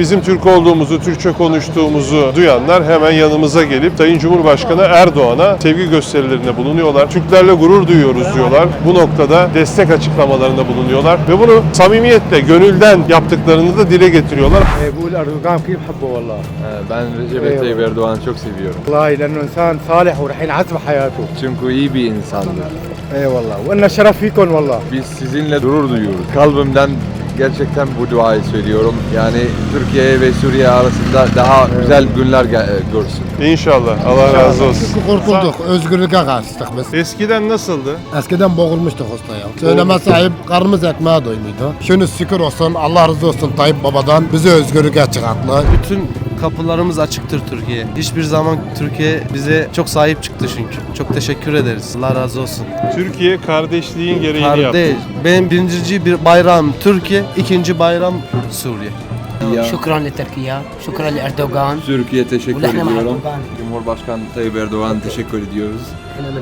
Bizim Türk olduğumuzu, Türkçe konuştuğumuzu duyanlar hemen yanımıza gelip Sayın Cumhurbaşkanı Erdoğan'a sevgi gösterilerinde bulunuyorlar. Türklerle gurur duyuyoruz diyorlar. Bu noktada destek açıklamalarında bulunuyorlar ve bunu samimiyetle, gönülden yaptıklarını da dile getiriyorlar. بقول اردوغان كثير بحبه والله Ee, Ben Recep Eyvallah. Tayyip Erdoğan'ı çok seviyorum. والله لانه انسان صالح وراح ينعز بحياته Çünkü iyi bir insandır. اي والله وإلنا شرف فيكم والله Biz sizinle gurur duyuyoruz. Kalbimden gerçekten bu duayı söylüyorum. Yani Türkiye ve Suriye arasında daha güzel günler ge- görsün. İnşallah. Allah razı olsun. Çünkü korkulduk, özgürlüğe kaçtık biz. Eskiden nasıldı? Eskiden boğulmuştuk hostaya. Söyleme sahip karnımız ekmeğe doymuydu. Şimdi şükür olsun, Allah razı olsun Tayyip Baba'dan bizi özgürlüğe çıkarttı. Bütün kapılarımız açıktır Türkiye. Hiçbir zaman Türkiye bize çok sahip çıktı çünkü. Çok teşekkür ederiz. Allah razı olsun. Türkiye kardeşliğin gereğini yaptı. Kardeş, benim birinci bir bayram Türkiye, ikinci bayram Suriye. شكرا لتركيا شكرا لاردوغان Türkiye teşekkür ونحن مع ediyorum. اردوغان Cumhurbaşkanı Tayyip Erdoğan teşekkür ediyoruz.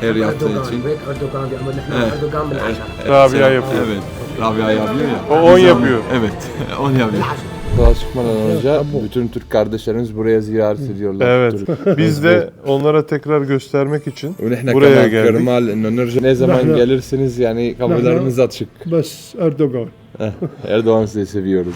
Her yaptığı için. هيك اردوغان بيعمل نحن Evet. اردوغان Evet. بالعشاء Rabia yapıyor. Evet. Rabia yapıyor ya. O 10 yapıyor. Evet, 10 yapıyor. Daha çıkmadan önce bütün Türk kardeşlerimiz buraya ziyaret ediyorlar. Evet. Biz de onlara tekrar göstermek için buraya geldik. Ne zaman gelirsiniz yani kapılarımız açık. Bas Erdoğan. Eh, Erdoğan sizi seviyoruz.